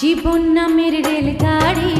জীবন নামের রেলগাড়ি।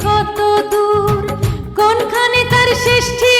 কত দূর? কোনখানে তার সৃষ্টি